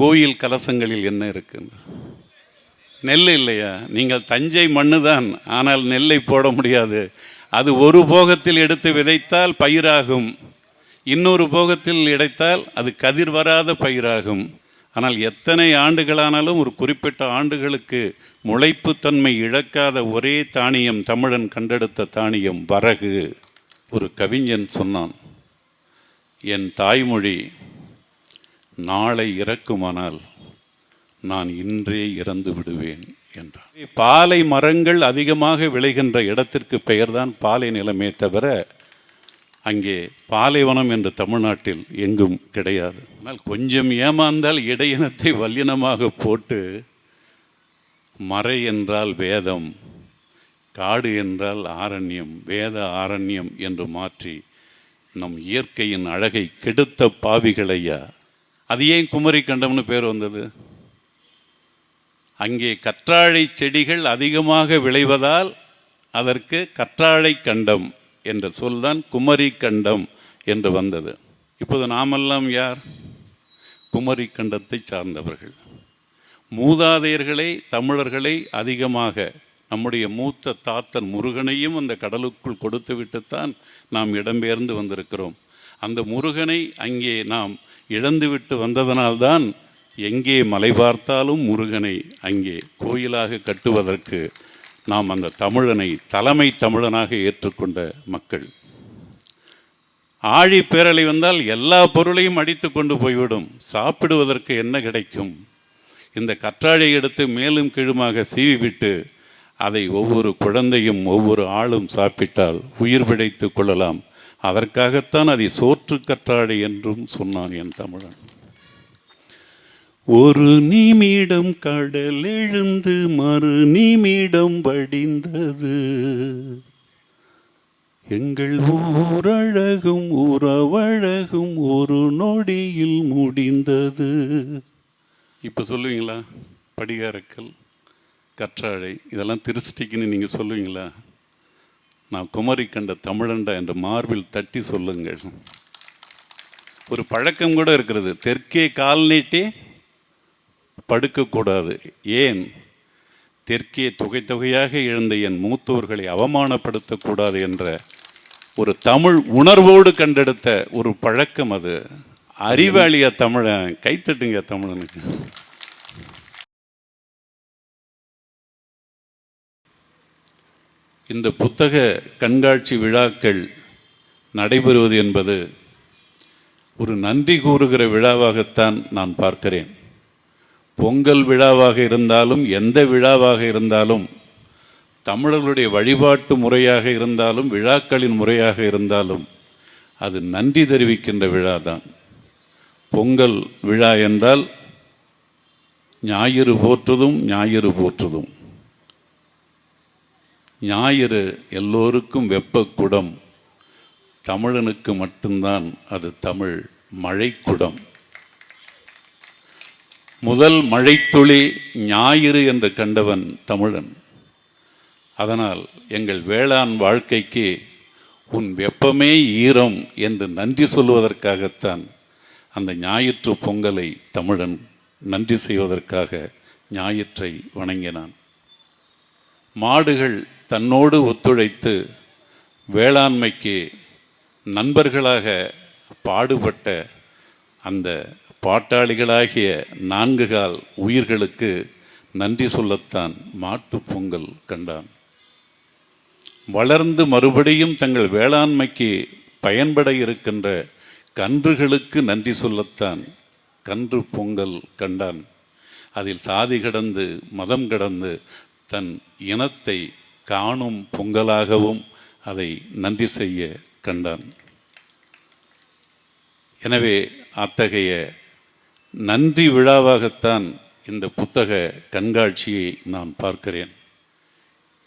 கோயில் கலசங்களில் என்ன இருக்குது நெல் இல்லையா? நீங்கள் தஞ்சை மண்ணு தான் ஆனால் நெல்லை போட முடியாது. அது ஒரு போகத்தில் எடுத்து விதைத்தால் பயிராகும். இன்னொரு போகத்தில் இடைத்தால் அது கதிர் வராத பயிராகும். ஆனால் எத்தனை ஆண்டுகளானாலும் ஒரு குறிப்பிட்ட ஆண்டுகளுக்கு முளைப்புத்தன்மை இழக்காத ஒரே தானியம் தமிழன் கண்டெடுத்த தானியம் வரகு. ஒரு கவிஞன் சொன்னான் என் தாய்மொழி நாளை இறக்குமானால் நான் இன்றே இறந்து விடுவேன் என்றார். பாலை மரங்கள் அதிகமாக விளைகின்ற இடத்திற்கு பெயர்தான் பாலை நிலமே தவிர அங்கே பாலைவனம் என்று தமிழ்நாட்டில் எங்கும் கிடையாது. ஆனால் கொஞ்சம் ஏமாந்தால் இடையினத்தை வல்லினமாக போட்டு மறை என்றால் வேதம் காடு என்றால் ஆரண்யம் வேத ஆரண்யம் என்று மாற்றி நம் இயற்கையின் அழகை கெடுத்த பாவிகளையா அது ஏன் குமரி கண்டம்னு பேர் வந்தது? அங்கே கற்றாழை செடிகள் அதிகமாக விளைவதால் அதற்கு கற்றாழை கண்டம் என்ற சொல்தான் குமரி கண்டம் என்று வந்தது. இப்போது நாமெல்லாம் யார்? குமரி கண்டத்தை சார்ந்தவர்கள். மூதாதையர்களை தமிழர்களை அதிகமாக நம்முடைய மூத்த தாத்தன் முருகனையும் அந்த கடலுக்குள் கொடுத்து விட்டுத்தான் நாம் இடம்பெயர்ந்து வந்திருக்கிறோம். அந்த முருகனை அங்கே நாம் இழந்துவிட்டு வந்ததனால்தான் எங்கே மலை பார்த்தாலும் முருகனை அங்கே கோயிலாக கட்டுவதற்கு நாம் அந்த தமிழனை தலைமை தமிழனாக ஏற்றுக்கொண்ட மக்கள். ஆழி பேரலை வந்தால் எல்லா பொருளையும் அடித்து கொண்டு போய்விடும். சாப்பிடுவதற்கு என்ன கிடைக்கும்? இந்த கற்றாழை எடுத்து மேலும் கீழுமாக சீவிவிட்டு அதை ஒவ்வொரு குழந்தையும் ஒவ்வொரு ஆளும் சாப்பிட்டால் உயிர் பிழைத்து கொள்ளலாம். அதற்காகத்தான் அதை சோற்று கற்றாழை என்றும் சொன்னான் என் தமிழன். ஒரு நிமிடம் கடல் எழுந்து மறு நிமிடம் வடிந்தது. எங்கள் ஊரழகும் உறவழகும் ஒரு நொடியில் முடிந்தது. இப்போ சொல்லுவீங்களா? படிகாரக்கல் கற்றாழை இதெல்லாம் திருஷ்டிக்குன்னு நீங்கள் சொல்லுவீங்களா? நான் குமரி கண்ட தமிழண்டா என்று மார்பில் தட்டி சொல்லுங்கள். ஒரு பழக்கம் கூட இருக்கிறது. தெற்கே கால் நீட்டி படுக்கக்கூடாது ஏன்? தெற்கே தொகை தொகையாக எழுந்த என் மூத்தோர்களை அவமானப்படுத்தக்கூடாது என்ற ஒரு தமிழ் உணர்வோடு கண்டெடுத்த ஒரு பழக்கம் அது. அறிவாளியா தமிழன். கைத்தட்டுங்க தமிழனுக்கு. இந்த புத்தக கண்காட்சி விழாக்கள் நடைபெறுவது என்பது ஒரு நன்றி கூறுகிற விழாவாகத்தான் நான் பார்க்கிறேன். பொங்கல் விழாவாக இருந்தாலும் எந்த விழாவாக இருந்தாலும் தமிழர்களுடைய வழிபாட்டு முறையாக இருந்தாலும் விழாக்களின் முறையாக இருந்தாலும் அது நன்றி தெரிவிக்கின்ற விழா தான் பொங்கல் விழா என்றால் ஞாயிறு போற்றுதும் ஞாயிறு போற்றுதும். ஞாயிறு எல்லோருக்கும் வெப்பக்குடம். தமிழனுக்கு மட்டும்தான் அது தமிழ் மழைக்குடம். முதல் மழைத்துளி ஞாயிறு என்று கண்டவன் தமிழன். அதனால் எங்கள் வேளாண் வாழ்க்கைக்கு உன் வெப்பமே ஈரம் என்று நன்றி சொல்வதற்காகத்தான் அந்த ஞாயிற்று பொங்கலை தமிழன் நன்றி செய்வதற்காக ஞாயிற்றை வணங்கினான். மாடுகள் தன்னோடு ஒத்துழைத்து வேளாண்மைக்கு நண்பர்களாக பாடுபட்ட அந்த பாட்டாளிகளாகிய நான்கு கால் உயிர்களுக்கு நன்றி சொல்லத்தான் மாட்டுப் பொங்கல் கண்டான். வளர்ந்து மறுபடியும் தங்கள் வேளாண்மைக்கு பயன்பட இருக்கின்ற கன்றுகளுக்கு நன்றி சொல்லத்தான் கன்று பொங்கல் கண்டான். அதில் சாதி கடந்து மதம் கடந்து தன் இனத்தை காணும் பொங்கலாகவும் அதை நன்றி செய்ய கண்டான். எனவே அத்தகைய நன்றி விழாவாகத்தான் இந்த புத்தக கண்காட்சியை நான் பார்க்கிறேன்.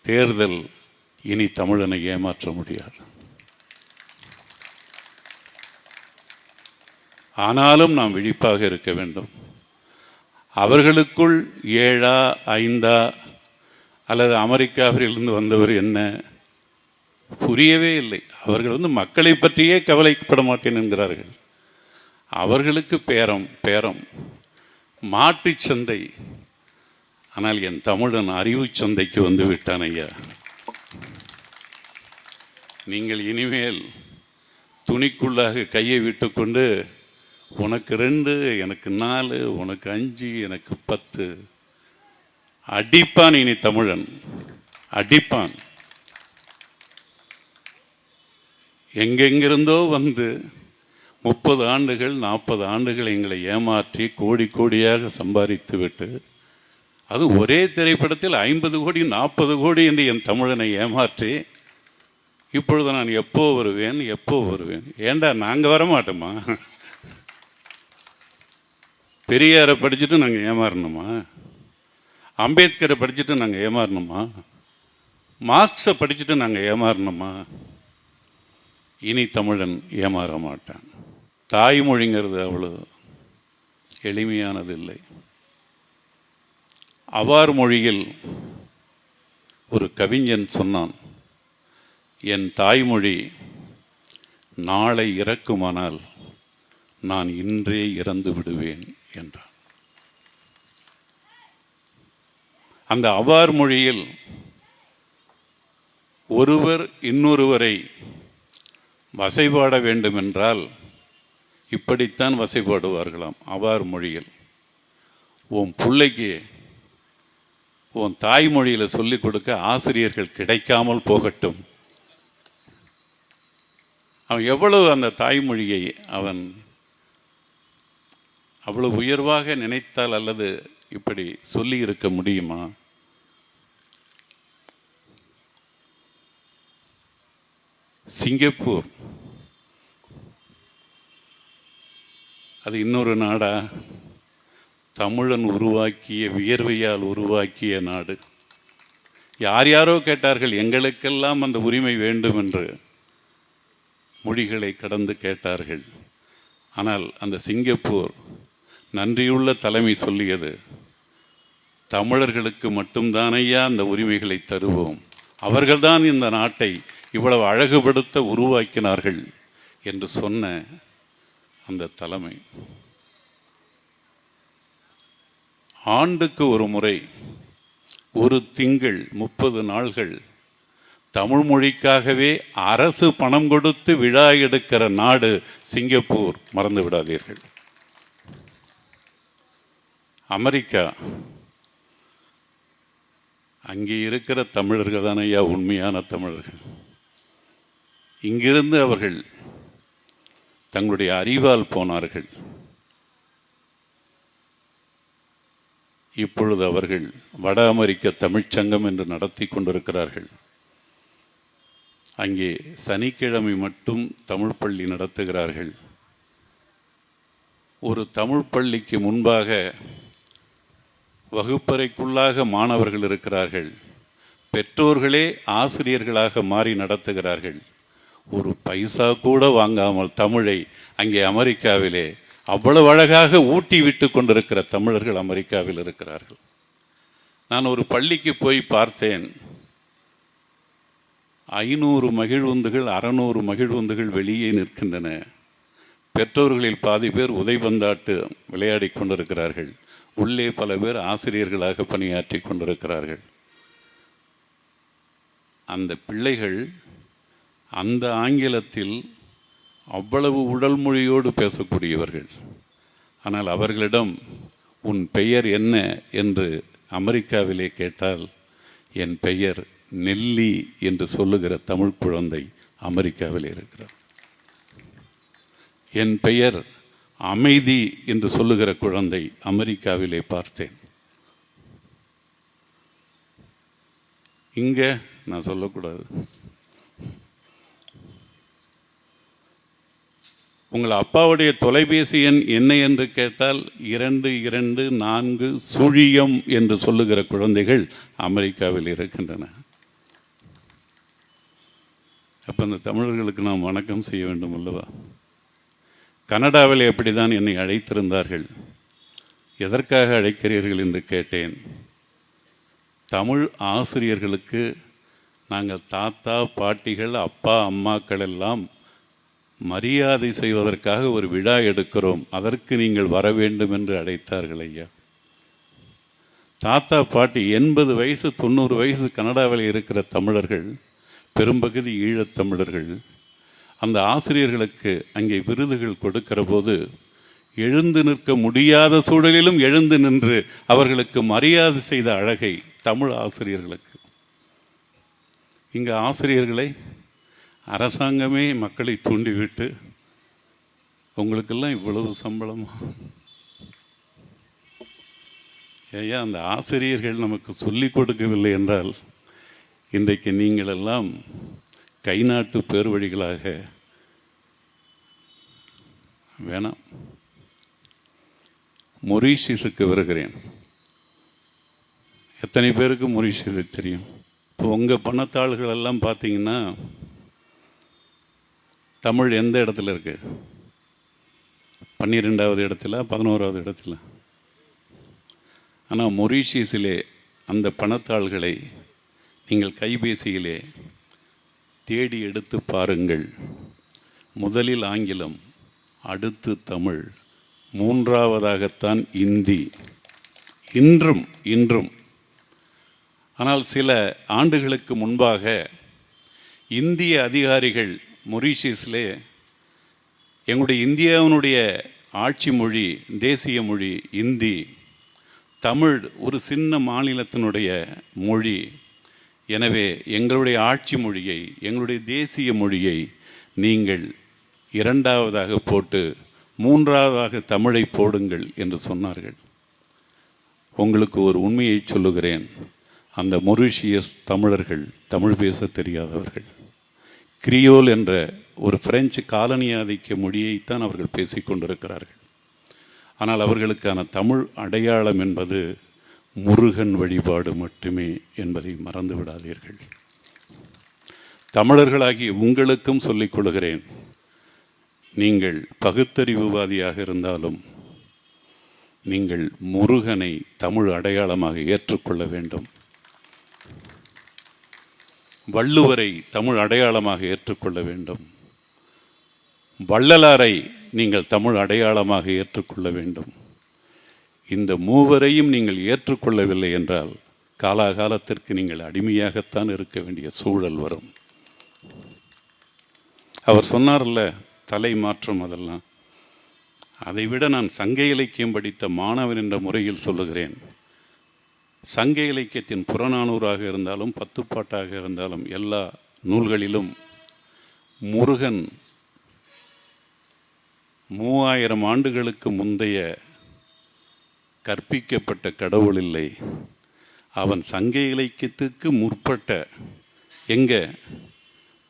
தேர்தல் இனி தமிழனை ஏமாற்ற முடியாது. ஆனாலும் நாம் விழிப்பாக இருக்க வேண்டும். அவர்களுக்குள் ஏழா ஐந்தா அல்லது அமெரிக்காவிலிருந்து வந்தவர் என்ன? புரியவே இல்லை. அவர்கள் வந்து மக்களை பற்றியே கவலைப்பட மாட்டேன் என்கிறார்கள். அவர்களுக்கு பேரம் பேரம் மாட்டுச் சந்தை. ஆனால் என் தமிழன் அறிவு சந்தைக்கு வந்து விட்டான் ஐயா. நீங்கள் இனிமேல் துணிக்குள்ளாக கையை விட்டுக்கொண்டு உனக்கு ரெண்டு எனக்கு நாலு உனக்கு அஞ்சு எனக்கு பத்து அடிப்பான் இனி தமிழன். அடிப்பான். எங்கெங்கிருந்தோ வந்து முப்பது ஆண்டுகள் நாற்பது ஆண்டுகள் எங்களை ஏமாற்றி கோடி கோடியாக சம்பாதித்து விட்டு அது ஒரே திரைப்படத்தில் ஐம்பது கோடி நாற்பது கோடி என்று என் தமிழனை ஏமாற்றி இப்பொழுது நான் எப்போ வருவேன் எப்போ வருவேன்? ஏண்டா நாங்கள் வர மாட்டோமா பெரியாரை படிச்சுட்டு நாங்கள் ஏமாறணுமா? அம்பேத்கரை படிச்சுட்டு நாங்கள் ஏமாறணுமா? மார்க்ஸை படிச்சுட்டு நாங்கள் ஏமாறணுமா? இனி தமிழன் ஏமாற மாட்டான். தாய்மொழிங்கிறது அவ்வளோ எளிமையானது இல்லை அவார் மொழியில் ஒரு கவிஞன் சொன்னான் என் தாய்மொழி நாளை இறக்குமானால் நான் இன்றே இறந்து விடுவேன் என்றான். அந்த அவார் மொழியில் ஒருவர் இன்னொருவரை வசைபாட வேண்டுமென்றால் இப்படித்தான் வசைபாடுவார்களாம் அவார் மொழியில். உன் பிள்ளைக்கு உன் தாய்மொழியில் சொல்லிக் கொடுக்க ஆசிரியர்கள் கிடைக்காமல் போகட்டும். அவன் எவ்வளவு அந்த தாய்மொழியை அவன் அவ்வளவு உயர்வாக நினைத்தால் அல்லது இப்படி சொல்லி இருக்க முடியுமா? சிங்கப்பூர். அது இன்னொரு நாடா? தமிழன் உருவாக்கிய வியர்வையால் உருவாக்கிய நாடு. யார் யாரோ கேட்டார்கள் எங்களுக்கெல்லாம் அந்த உரிமை வேண்டும் என்று மொழிகளை கடந்து கேட்டார்கள். ஆனால் அந்த சிங்கப்பூர் நன்றியுள்ள தலைமை சொல்லியது தமிழர்களுக்கு மட்டும்தானையா அந்த உரிமைகளை தருவோம்? அவர்கள்தான் இந்த நாட்டை இவ்வளவு அழகுபடுத்த உருவாக்கினார்கள் என்று சொன்ன அந்த தலைமை. ஆண்டுக்கு ஒரு முறை ஒரு திங்கள் முப்பது நாள்கள் தமிழ் மொழிக்காகவே அரசு பணம் கொடுத்து விழா எடுக்கிற நாடு சிங்கப்பூர். மறந்து விடாதீர்கள். அமெரிக்கா அங்கே இருக்கிற தமிழர்கள் தான் ஐயா உண்மையான தமிழர்கள். இங்கிருந்து அவர்கள் தங்களுடைய அறிவால் போனார்கள். இப்பொழுது அவர்கள் வட அமெரிக்க தமிழ்ச்சங்கம் என்று நடத்தி கொண்டிருக்கிறார்கள். அங்கே சனிக்கிழமை மட்டும் தமிழ் பள்ளி நடத்துகிறார்கள். ஒரு தமிழ் பள்ளிக்கு முன்பாக வகுப்பறைக்குள்ளாக மாணவர்கள் இருக்கிறார்கள். பெற்றோர்களே ஆசிரியர்களாக மாறி நடத்துகிறார்கள். ஒரு பைசா கூட வாங்காமல் தமிழை அங்கே அமெரிக்காவிலே அவ்வளவு அழகாக ஊட்டி விட்டு கொண்டிருக்கிற தமிழர்கள் அமெரிக்காவில் இருக்கிறார்கள். நான் ஒரு பள்ளிக்கு போய் பார்த்தேன். ஐநூறு மகிழ்வுந்துகள் அறநூறு மகிழ்வுந்துகள் வெளியே நிற்கின்றன. பெற்றோர்களில் பாதி பேர் உதைபந்தாட்டு விளையாடி கொண்டிருக்கிறார்கள். உள்ளே பல பேர் ஆசிரியர்களாக பணியாற்றி கொண்டிருக்கிறார்கள். அந்த பிள்ளைகள் அந்த ஆங்கிலத்தில் அவ்வளவு உடல் மொழியோடு பேசக்கூடியவர்கள். ஆனால் அவர்களிடம் உன் பெயர் என்ன? என்று அமெரிக்காவிலே கேட்டால் என் பெயர் நெல்லி என்று சொல்லுகிற தமிழ் குழந்தை அமெரிக்காவில் இருக்கிறார். என் பெயர் அமைதி என்று சொல்லுகிற குழந்தை அமெரிக்காவிலே பார்த்தேன். இங்கே நான் சொல்லக்கூடாது. உங்கள் அப்பாவுடைய தொலைபேசி எண் என்ன என்று கேட்டால் இரண்டு இரண்டு நான்கு சுழியம் என்று சொல்லுகிற குழந்தைகள் அமெரிக்காவில் இருக்கின்றன. அப்போ அந்த தமிழர்களுக்கு நாம் வணக்கம் செய்ய வேண்டும் அல்லவா? கனடாவில் எப்படிதான் என்னை அழைத்திருந்தார்கள்? எதற்காக அழைக்கிறீர்கள் என்று கேட்டேன். தமிழ் ஆசிரியர்களுக்கு நாங்கள் தாத்தா பாட்டிகள் அப்பா அம்மாக்கள் எல்லாம் மரியாதை செய்வதற்காக ஒரு விழா எடுக்கிறோம். அதற்கு நீங்கள் வர வேண்டும் என்று அழைத்தார்கள் ஐயா. தாத்தா பாட்டி எண்பது வயசு தொண்ணூறு வயசு கனடாவில் இருக்கிற தமிழர்கள் பெரும்பகுதி ஈழத் தமிழர்கள் அந்த ஆசிரியர்களுக்கு அங்கே விருதுகள் கொடுக்கிற போது எழுந்து நிற்க முடியாத சூழலிலும் எழுந்து நின்று அவர்களுக்கு மரியாதை செய்த அழகை தமிழ் ஆசிரியர்களுக்கு. இங்கே ஆசிரியர்களை அரசாங்கமே மக்களை தூண்டிவிட்டு உங்களுக்கெல்லாம் இவ்வளவு சம்பளமா? ஐயா அந்த ஆசிரியர்கள் நமக்கு சொல்லிக் கொடுக்கவில்லை என்றால் இன்றைக்கு நீங்களெல்லாம் கைநாட்டு கை பேர் வழிகளாக வேணாம். மொரீஷியஸுக்கு வருகிறேன். எத்தனை பேருக்கு மொரீஷியஸ் தெரியும்? இப்போ உங்கள் பணத்தாள்கள் எல்லாம் பார்த்தீங்கன்னா தமிழ் எந்த இடத்துல இருக்குது பன்னிரெண்டாவது இடத்துல பதினோராவது இடத்துல? ஆனால் மொரீஷியஸிலே அந்த பணத்தாள்களை நீங்கள் கைபேசியிலே தேடி எடுத்து பாருங்கள். முதலில் ஆங்கிலம் அடுத்து தமிழ். மூன்றாவதாகத்தான் இந்தி. இன்றும் இன்றும். ஆனால் சில ஆண்டுகளுக்கு முன்பாக இந்திய அதிகாரிகள் மொரீஷியஸிலே எங்களுடைய இந்தியாவினுடைய ஆட்சி மொழி தேசிய மொழி இந்தி தமிழ் ஒரு சின்ன மாநிலத்தினுடைய மொழி. எனவே எங்களுடைய ஆட்சி மொழியை எங்களுடைய தேசிய மொழியை நீங்கள் இரண்டாவதாக போட்டு மூன்றாவதாக தமிழை போடுங்கள் என்று சொன்னார்கள். உங்களுக்கு ஒரு உண்மையை சொல்லுகிறேன். அந்த மொரிஷியஸ் தமிழர்கள் தமிழ் பேச தெரியாதவர்கள். கிரியோல் என்ற ஒரு பிரெஞ்சு காலனி ஆதிக்க மொழியைத்தான் அவர்கள் பேசிக்கொண்டிருக்கிறார்கள் ஆனால் அவர்களுக்கான தமிழ் அடையாளம் என்பது முருகன் வழிபாடு மட்டுமே என்பதை மறந்து விடாதீர்கள் தமிழர்களாகி உங்களுக்கும் சொல்லிக் கொள்கிறேன். நீங்கள் பகுத்தறிவுவாதியாக இருந்தாலும் நீங்கள் முருகனை தமிழ் அடையாளமாக ஏற்றுக்கொள்ள வேண்டும். வள்ளுவரை தமிழ் அடையாளமாக ஏற்றுக்கொள்ள வேண்டும். வள்ளலாரை நீங்கள் தமிழ் அடையாளமாக ஏற்றுக்கொள்ள வேண்டும். இந்த மூவரையும் நீங்கள் ஏற்றுக்கொள்ளவில்லை என்றால் காலாகாலத்திற்கு நீங்கள் அடிமையாகத்தான் இருக்க வேண்டிய சூழல் வரும். அவர் சொன்னார்ல தலை மாற்றம் அதெல்லாம். அதைவிட நான் சங்க இலக்கியம் படித்த மாணவன் என்ற முறையில் சொல்லுகிறேன். சங்க இலக்கியத்தின் புறநானூறாக இருந்தாலும் பத்துப்பாட்டாக இருந்தாலும் எல்லா நூல்களிலும் முருகன் மூவாயிரம் ஆண்டுகளுக்கு முந்தைய கற்பிக்கப்பட்ட கடவுள் இல்லை. அவன் சங்க இலக்கியத்துக்கு முற்பட்ட எங்கே?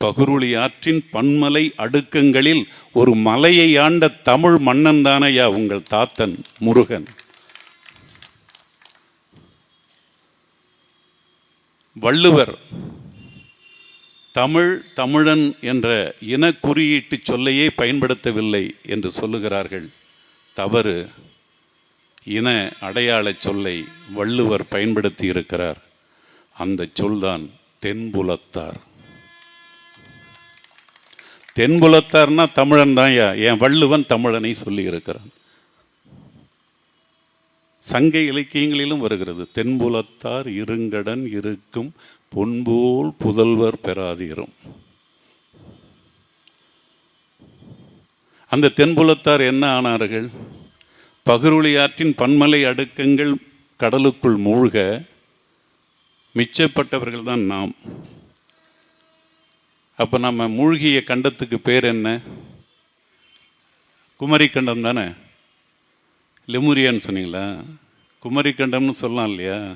பகுருளி ஆற்றின் பன்மலை அடுக்கங்களில் ஒரு மலையை ஆண்ட தமிழ் மன்னன் தானையா உங்கள் தாத்தன் முருகன். வள்ளுவர் தமிழ் தமிழன் என்ற இன குறியீட்டு சொல்லையே பயன்படுத்தவில்லை என்று சொல்லுகிறார்கள். தவறு. இன அடையாளச் சொல்லை வள்ளுவர் பயன்படுத்தி இருக்கிறார் அந்த சொல்தான் தென்புலத்தார். தென்புலத்தார்னா தமிழன் தான் என் வள்ளுவன் தமிழனை சொல்லியிருக்கிறான் சங்க இலக்கியங்களிலும் வருகிறது. தென்புலத்தார் இருங்கடன் இருக்கும் பொன்போல் புதல்வர் பெறாதீரும். அந்த தென்புலத்தார் என்ன ஆனார்கள்? பகிருளி ஆற்றின் பன்மலை அடுக்கங்கள் கடலுக்குள் மூழ்க மிச்சப்பட்டவர்கள் தான் நாம். அப்போ நம்ம மூழ்கிய கண்டத்துக்கு பேர் என்ன? குமரி கண்டம் தானே? லெமுரியான்னு சொன்னீங்களா? குமரி கண்டம்னு சொல்லலாம் இல்லையா?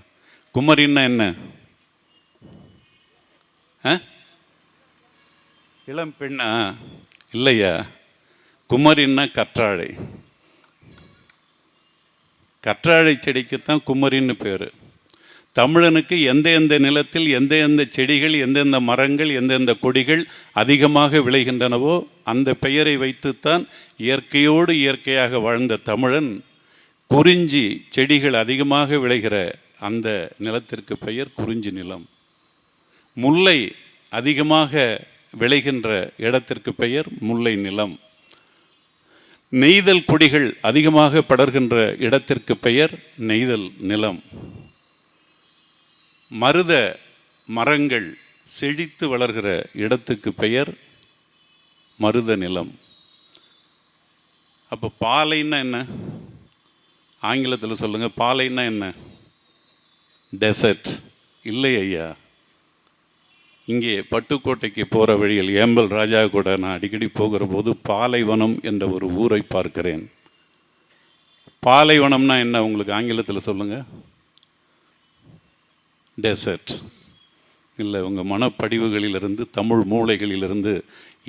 குமரின்னா என்ன? ஆ? இளம் பெண்ணா? இல்லையா? குமரின்னா கற்றாழை. கற்றாழை செடிக்குத்தான் குமரின்னு பேர். தமிழனுக்கு எந்த எந்த நிலத்தில் எந்த எந்த செடிகள் எந்தெந்த மரங்கள் எந்தெந்த கொடிகள் அதிகமாக விளைகின்றனவோ அந்த பெயரை வைத்துத்தான் இயற்கையோடு இயற்கையாக வாழ்ந்த தமிழன் குறிஞ்சி செடிகள் அதிகமாக விளைகிற அந்த நிலத்திற்கு பெயர் குறிஞ்சி நிலம். முல்லை அதிகமாக விளைகின்ற இடத்திற்கு பெயர் முல்லை நிலம். நெய்தல் கொடிகள் அதிகமாக படர்கின்ற இடத்திற்கு பெயர் நெய்தல் நிலம். மருத மரங்கள் செழித்து வளர்கிற இடத்துக்கு பெயர் மருத நிலம். அப்போ பாலைன்னா என்ன? ஆங்கிலத்தில் சொல்லுங்கள் பாலைன்னா என்ன? டெசர்ட் இல்லை ஐயா. இங்கே பட்டுக்கோட்டைக்கு போகிற வழியில் ஏம்பல் ராஜா கூட நான் அடிக்கடி போகிற போது பாலைவனம் என்ற ஒரு ஊரை பார்க்கிறேன். பாலைவனம்னா என்ன? உங்களுக்கு ஆங்கிலத்தில் சொல்லுங்கள் டெசர்ட் இல்லை உங்கள் மனப்படிவுகளிலிருந்து தமிழ் மூளைகளிலிருந்து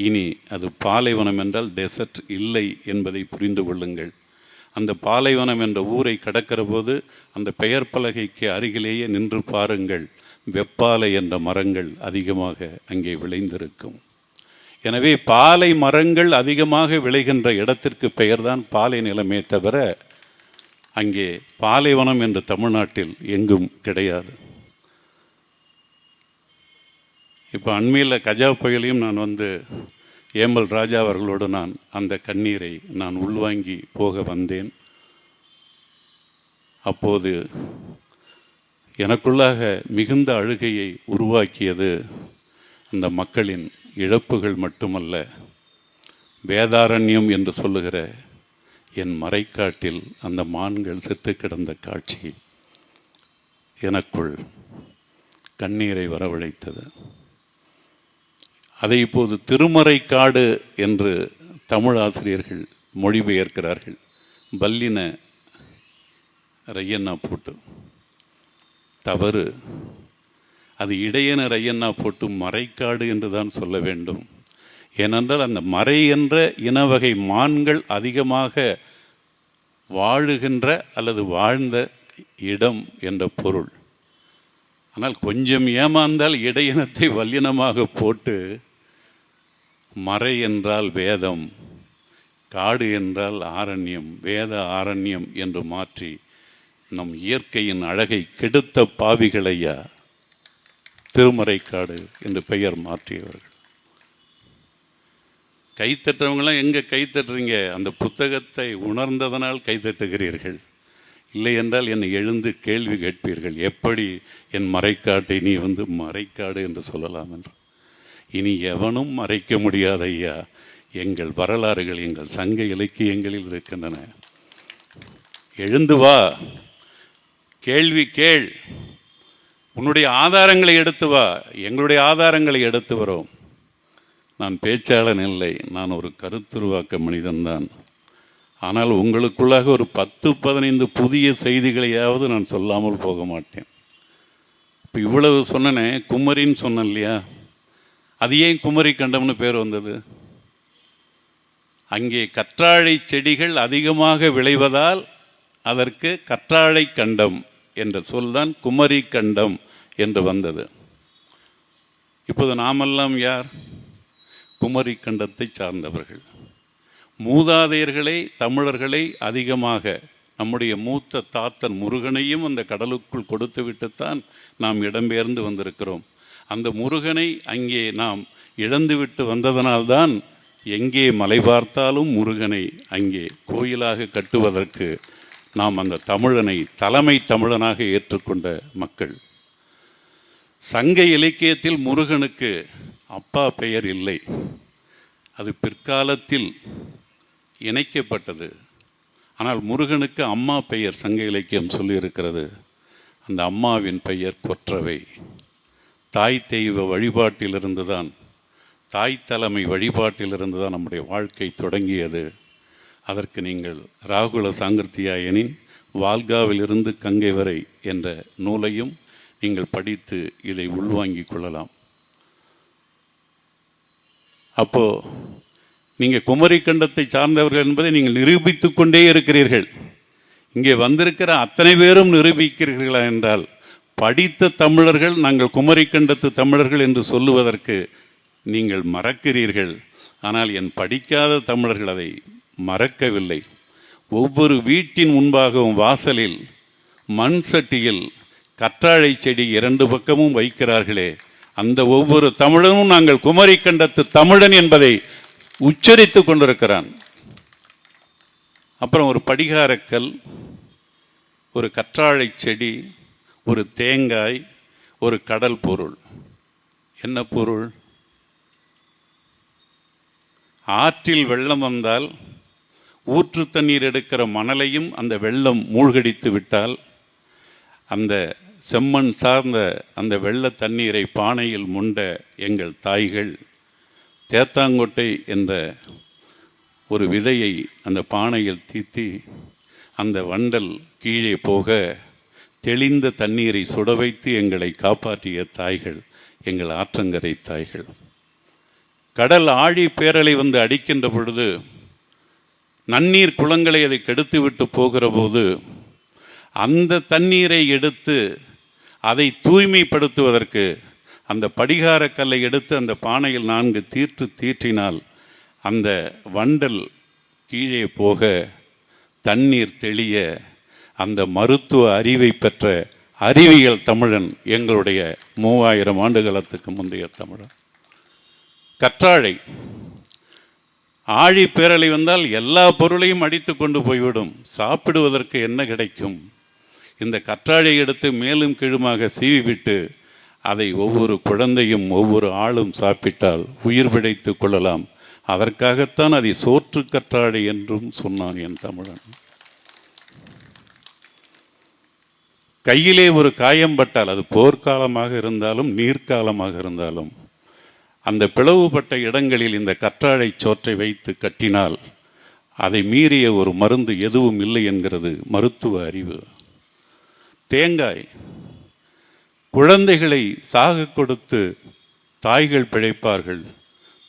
இனி அது பாலைவனம் என்றால் டெசர்ட் இல்லை என்பதை புரிந்து கொள்ளுங்கள். அந்த பாலைவனம் என்ற ஊரை கடக்கிற போது அந்த பெயர் பலகைக்கு அருகிலேயே நின்று பாருங்கள். வெப்பாலை என்ற மரங்கள் அதிகமாக அங்கே விளைந்திருக்கும். எனவே பாலை மரங்கள் அதிகமாக விளைகின்ற இடத்திற்கு பெயர்தான் பாலை நிலமே தவிர அங்கே பாலைவனம் என்ற தமிழ்நாட்டில் எங்கும் கிடையாது. இப்போ அண்மையில் கஜா புயலையும் நான் வந்து ஏமல் ராஜா அவர்களோடு நான் அந்த கண்ணீரை நான் உள்வாங்கி போக வந்தேன். அப்போது எனக்குள்ளாக மிகுந்த அழுகையை உருவாக்கியது அந்த மக்களின் இழப்புகள் மட்டுமல்ல வேதாரண்யம் என்று சொல்லுகிற என் மறைக்காட்டில் அந்த மான்கள் செத்து கிடந்த காட்சி எனக்குள் கண்ணீரை வரவழைத்தது. அதை இப்போது திருமறைக்காடு என்று தமிழ் ஆசிரியர்கள் மொழிபெயர்க்கிறார்கள். பல்லின ரையண்ணா போட்டு. தவறு. அது இடையன ரையண்ணா போட்டு மறைக்காடு என்று தான் சொல்ல வேண்டும். ஏனென்றால் அந்த மறை என்ற இனவகை மான்கள் அதிகமாக வாழுகின்ற அல்லது வாழ்ந்த இடம் என்ற பொருள். ஆனால் கொஞ்சம் ஏமாந்தால் இடையினத்தை வல்லினமாக போட்டு மறை என்றால் வேதம் காடு என்றால் ஆரண்யம் வேத ஆரண்யம் என்று மாற்றி நம் இயற்கையின் அழகை கெடுத்த பாவிகளையா? திருமறைக்காடு என்று பெயர் மாற்றியவர்கள். கைத்தட்டுறவங்களாம் எங்கே கைத்தட்டுறீங்க அந்த புத்தகத்தை உணர்ந்ததனால் கைத்தட்டுகிறீர்கள் இல்லை என்றால் என்னை எழுந்து கேள்வி கேட்பீர்கள். எப்படி என் மறைக்காட்டை நீ வந்து மறைக்காடு என்று சொல்லலாம் என்று? இனி எவனும் மறைக்க முடியாத ஐயா. எங்கள் வரலாறுகள் எங்கள் சங்க இலக்கியங்களில் இருக்கின்றன. எழுந்து வா. கேள்வி கேள். உன்னுடைய ஆதாரங்களை எடுத்து வா. எங்களுடைய ஆதாரங்களை எடுத்து வரோம். நான் பேச்சாளன் இல்லை. நான் ஒரு கருத்துருவாக்க மனிதன்தான். ஆனால் உங்களுக்குள்ளாக ஒரு பத்து பதினைந்து புதிய செய்திகளையாவது நான் சொல்லாமல் போக மாட்டேன். இப்போ இவ்வளவு சொன்னனே குமரின்னு சொன்னேன் இல்லையா? அது ஏன் குமரி கண்டம்னு பேர் வந்தது? அங்கே கற்றாழை செடிகள் அதிகமாக விளைவதால் அதற்கு கற்றாழை கண்டம் என்ற சொல்தான் குமரி கண்டம் என்று வந்தது. இப்போது நாமெல்லாம் யார்? குமரி கண்டத்தை சார்ந்தவர்கள். மூதாதையர்களை தமிழர்களை அதிகமாக நம்முடைய மூத்த தாத்தன் முருகனையும் அந்த கடலுக்குள் கொடுத்து விட்டுத்தான் நாம் இடம்பெயர்ந்து வந்திருக்கிறோம். அந்த முருகனை அங்கே நாம் இழந்துவிட்டு வந்ததனால்தான் எங்கே மலை பார்த்தாலும் முருகனை அங்கே கோயிலாக கட்டுவதற்கு நாம் அந்த தமிழனை தலைமை தமிழனாக ஏற்றுக்கொண்ட மக்கள். சங்க இலக்கியத்தில் முருகனுக்கு அப்பா பெயர் இல்லை. அது பிற்காலத்தில் இணைக்கப்பட்டது. ஆனால் முருகனுக்கு அம்மா பெயர் சங்க இலக்கியம் சொல்லியிருக்கிறது. அந்த அம்மாவின் பெயர் கொற்றவை. தாய் தெய்வ வழிபாட்டிலிருந்து தான் தாய் தலைமை வழிபாட்டிலிருந்து தான் நம்முடைய வாழ்க்கை தொடங்கியது. அதற்கு நீங்கள் ராகுல சாங்கர்த்தியாயனின் வால்காவிலிருந்து கங்கை வரை என்ற நூலையும் நீங்கள் படித்து இதை உள்வாங்கிக் கொள்ளலாம். அப்போது நீங்கள் குமரி கண்டத்தை சார்ந்தவர்கள் என்பதை நீங்கள் நிரூபித்து கொண்டே இருக்கிறீர்கள். இங்கே வந்திருக்கிற அத்தனை பேரும் நிரூபிக்கிறீர்களா என்றால் படித்த தமிழர்கள் நாங்கள் குமரிக்கண்டத்து தமிழர்கள் என்று சொல்லுவதற்கு நீங்கள் மறக்கிறீர்கள். ஆனால் என் படிக்காத தமிழர்கள் அதை மறக்கவில்லை. ஒவ்வொரு வீட்டின் முன்பாகவும் வாசலில் மண் சட்டியில் கற்றாழை செடி இரண்டு பக்கமும் வைக்கிறார்களே. அந்த ஒவ்வொரு தமிழனும் நாங்கள் குமரி கண்டத்து தமிழன் என்பதை உச்சரித்து கொண்டிருக்கிறான். அப்புறம் ஒரு படிகாரக்கல் ஒரு கற்றாழை செடி ஒரு தேங்காய் ஒரு கடல் பொருள். என்ன பொருள்? ஆற்றில் வெள்ளம் வந்தால் ஊற்று தண்ணீர் எடுக்கிற மணலையும் அந்த வெள்ளம் மூழ்கடித்து விட்டால் அந்த செம்மண் சார்ந்த அந்த வெள்ள தண்ணீரை பானையில் முண்ட எங்கள் தாய்கள் தேத்தாங்கொட்டை என்ற ஒரு விதையை அந்த பானையில் தீத்தி அந்த வண்டல் கீழே போக தெளிந்த தண்ணீரை சுட வைத்து எங்களை காப்பாற்றிய தாய்கள் எங்கள் ஆற்றங்கரை தாய்கள். கடல் ஆழி பேரலை வந்து அடிக்கின்ற பொழுது நன்னீர் குளங்களை அதை கெடுத்து விட்டு போகிற போது அந்த தண்ணீரை எடுத்து அதை தூய்மைப்படுத்துவதற்கு அந்த படிகார கல்லை எடுத்து அந்த பானையில் நான்கு தீர்த்து தீற்றினால் அந்த வண்டல் கீழே போக தண்ணீர் தெளிய அந்த மருத்துவ அறிவை பெற்ற அறிவியல் தமிழன் எங்களுடைய மூவாயிரம் ஆண்டு காலத்துக்கு முந்தைய தமிழன். கற்றாழை. ஆழி பேரலை வந்தால் எல்லா பொருளையும் அடித்து கொண்டு போய்விடும். சாப்பிடுவதற்கு என்ன கிடைக்கும்? இந்த கற்றாழை எடுத்து மேலும் கீழுமாக சீவிவிட்டு அதை ஒவ்வொரு குழந்தையும் ஒவ்வொரு ஆளும் சாப்பிட்டால் உயிர் பிழைத்து கொள்ளலாம். அதற்காகத்தான் அதை சோற்று கற்றாழை என்றும் சொன்னான் என் தமிழன். கையிலே ஒரு காயம் பட்டால் அது போர்க்காலமாக இருந்தாலும் நீர்க்காலமாக இருந்தாலும் அந்த பிளவுபட்ட இடங்களில் இந்த கற்றாழை சோற்றை வைத்து கட்டினால் அதை மீறிய ஒரு மருந்து எதுவும் இல்லை என்கிறது மருத்துவ அறிவு. தேங்காய் குழந்தைகளை சாக கொடுத்து தாய்கள் பிழைப்பார்கள்.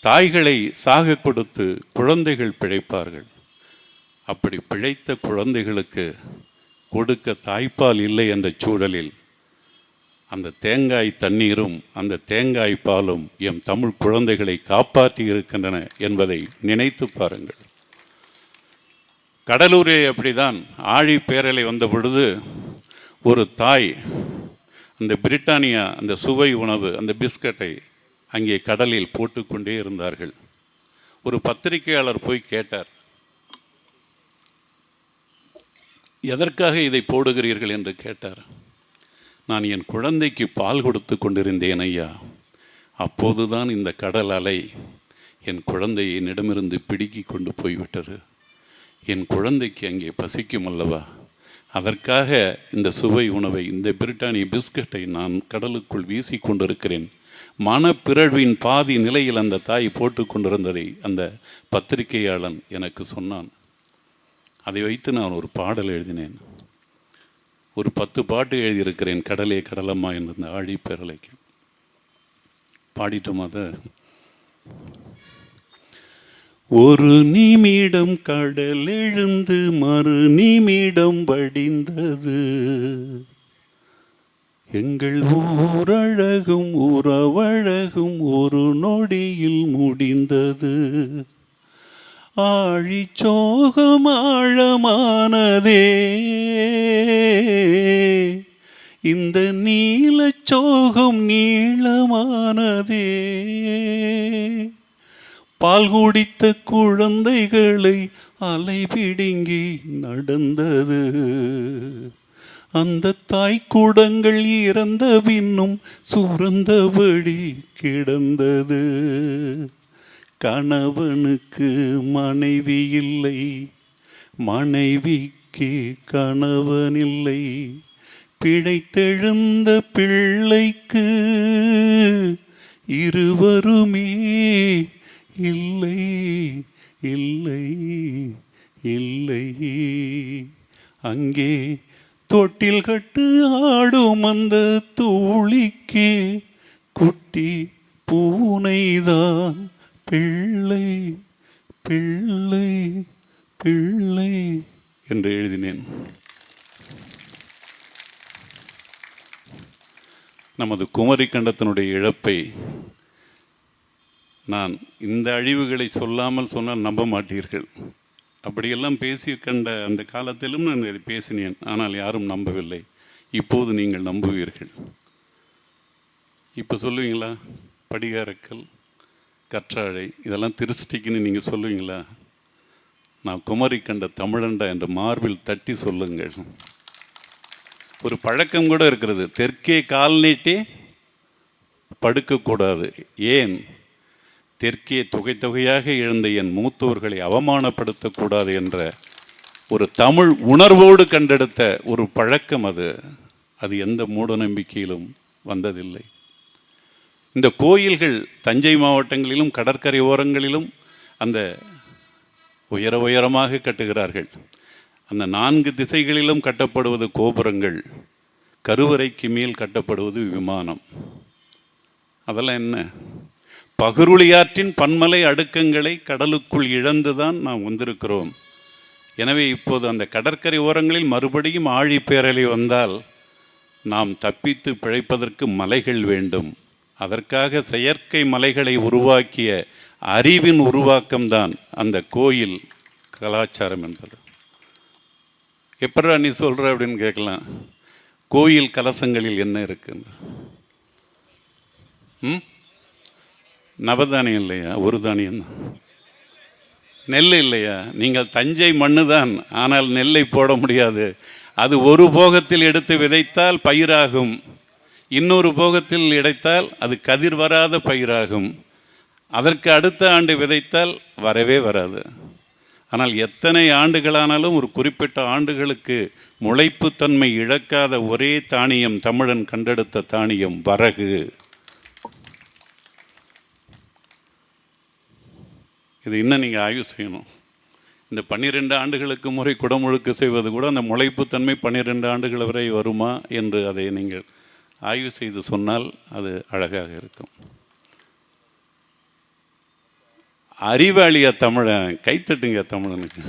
தாய்களை சாக கொடுத்து குழந்தைகள் பிழைப்பார்கள். அப்படி பிழைத்த குழந்தைகளுக்கு கொடுக்க தாய்ப்பால் இல்லை என்ற சூழலில் அந்த தேங்காய் தண்ணீரும் அந்த தேங்காய் பாலும் எம் தமிழ் குழந்தைகளை காப்பாற்றி இருக்கின்றன என்பதை நினைத்து பாருங்கள். கடலூரே அப்படிதான் ஆழி பேரலை வந்த பொழுது ஒரு தாய் அந்த பிரிட்டானியா அந்த சுவை உணவு அந்த பிஸ்கட்டை அங்கே கடலில் போட்டுக்கொண்டே இருந்தார்கள். ஒரு பத்திரிகையாளர் போய் கேட்டார் எதற்காக இதை போடுகிறீர்கள் என்று கேட்டார். நான் என் குழந்தைக்கு பால் கொடுத்து கொண்டிருந்தேன் ஐயா. அப்போதுதான் இந்த கடல் அலை என் குழந்தையை என்னிடமிருந்து பிடுக்கி கொண்டு போய்விட்டது. என் குழந்தைக்கு அங்கே பசிக்கும் அல்லவா? அதற்காக இந்த சுவை உணவை இந்த பிரிட்டானிய பிஸ்கட்டை நான் கடலுக்குள் வீசி கொண்டிருக்கிறேன். மனப்பிறழ்வின் பாதி நிலையில் அந்த தாய் போட்டு கொண்டிருந்ததை அந்த பத்திரிகையாளன் எனக்கு சொன்னான். அதை வைத்து நான் ஒரு பாடல் எழுதினேன். ஒரு பத்து பாட்டு எழுதியிருக்கிறேன் கடலே கடலம்மா என்ற இந்த ஆழி பேரலைக்கு. பாடிட்டோம் அதை. ஒரு நிமிடம் கடல் எழுந்து மறு நிமிடம் வடிந்தது. எங்கள் ஊரழகும் உறவழகும் ஒரு நொடியில் முடிந்தது. ஆழிச்சோகம் ஆழமானதே இந்த நீலச்சோகம் நீளமானதே. பால் குடித்த குழந்தைகளை அலை பிடுங்கி நடந்தது. அந்த தாய்க்குடங்கள் இறந்த பின்னும் சுரந்தபடி கிடந்தது. கணவனுக்கு மனைவி இல்லை. மனைவிக்கு கணவனில்லை பிழைத்தெழுந்த பிள்ளைக்கு இருவருமே இல்லை. இல்லை இல்லை. அங்கே தொட்டில் கட்டு ஆடும் அந்த தூளிக்கு குட்டி பூனைதான். பிள்ளை பிள்ளை பிள்ளை என்று எழுதினேன். நமது குமரி கண்டத்தினுடைய இழப்பை நான் இந்த அழிவுகளை சொல்லாமல் சொன்னால் நம்ப மாட்டீர்கள். அப்படியெல்லாம் பேசி கண்ட அந்த காலத்திலும் நான் இதை பேசினேன். ஆனால் யாரும் நம்பவில்லை. இப்போது நீங்கள் நம்புவீர்கள். இப்போ சொல்லுவீங்களா? படிகாரக்கல் கற்றாழை இதெல்லாம் திருஷ்டிக்குன்னு நீங்கள் சொல்லுவீங்களா? நான் குமரி கண்ட தமிழண்டா என்ற மார்பில் தட்டி சொல்லுங்கள். ஒரு பழக்கம் கூட இருக்கிறது. தெற்கே கால் நீட்டி படுக்கக்கூடாது ஏன்? தெற்கே தொகை தொகையாக எழுந்த என் மூத்தோர்களை அவமானப்படுத்தக்கூடாது என்ற ஒரு தமிழ் உணர்வோடு கண்டெடுத்த ஒரு பழக்கம் அது. அது எந்த மூட நம்பிக்கையிலும் வந்ததில்லை. இந்த கோயில்கள் தஞ்சை மாவட்டங்களிலும் கடற்கரை ஓரங்களிலும் அந்த உயர உயரமாக கட்டுகிறார்கள். அந்த நான்கு திசைகளிலும் கட்டப்படுவது கோபுரங்கள் கருவறைக்கு மேல் கட்டப்படுவது விமானம். அதெல்லாம் என்ன? பகுருளியாற்றின் பன்மலை அடுக்கங்களை கடலுக்குள் இழந்துதான் நாம் வந்திருக்கிறோம். எனவே இப்போது அந்த கடற்கரை ஓரங்களில் மறுபடியும் ஆழிப்பேரலை வந்தால் நாம் தப்பித்து பிழைப்பதற்கு மலைகள் வேண்டும். அதற்காக செயற்கை மலைகளை உருவாக்கிய அறிவின் உருவாக்கம்தான் அந்த கோயில் கலாச்சாரம் என்பது. எப்படா நீ சொல்கிற அப்படின்னு கேட்கலாம். கோயில் கலசங்களில் என்ன இருக்குன்னு. ம்? நவதானியம் இல்லையா? ஒரு தானியம் தான். நெல் இல்லையா? நீங்கள் தஞ்சை மண்ணு தான் ஆனால் நெல்லை போட முடியாது. அது ஒரு போகத்தில் எடுத்து விதைத்தால் பயிராகும். இன்னொரு போகத்தில் இடைத்தால் அது கதிர் வராத பயிராகும். அதற்கு அடுத்த ஆண்டு விதைத்தால் வரவே வராது. ஆனால் எத்தனை ஆண்டுகளானாலும் ஒரு குறிப்பிட்ட ஆண்டுகளுக்கு முளைப்புத்தன்மை இழக்காத ஒரே தானியம் தமிழன் கண்டெடுத்த தானியம் வரகு. இது இன்னும் நீங்கள் ஆய்வு செய்யணும். இந்த பன்னிரெண்டு ஆண்டுகளுக்கு முறை குடமுழுக்கு செய்வது கூட அந்த முளைப்புத்தன்மை பன்னிரெண்டு ஆண்டுகள் வரை வருமா என்று அதை நீங்கள் ஆய்வு செய்து சொன்னால் அது அழகாக இருக்கும். அறிவாளியா தமிழன் கைத்தட்டுங்க தமிழனுக்கு.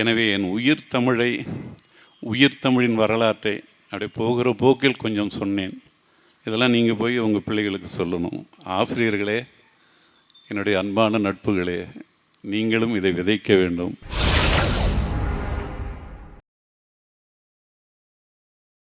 எனவே என் உயிர் தமிழை உயிர் தமிழின் வரலாற்றை அப்படியே போகிற போக்கில் கொஞ்சம் சொன்னேன். இதெல்லாம் நீங்கள் போய் உங்கள் பிள்ளைகளுக்கு சொல்லணும். ஆசிரியர்களே என்னுடைய அன்பான நட்புகளே நீங்களும் இதை விதைக்க வேண்டும்.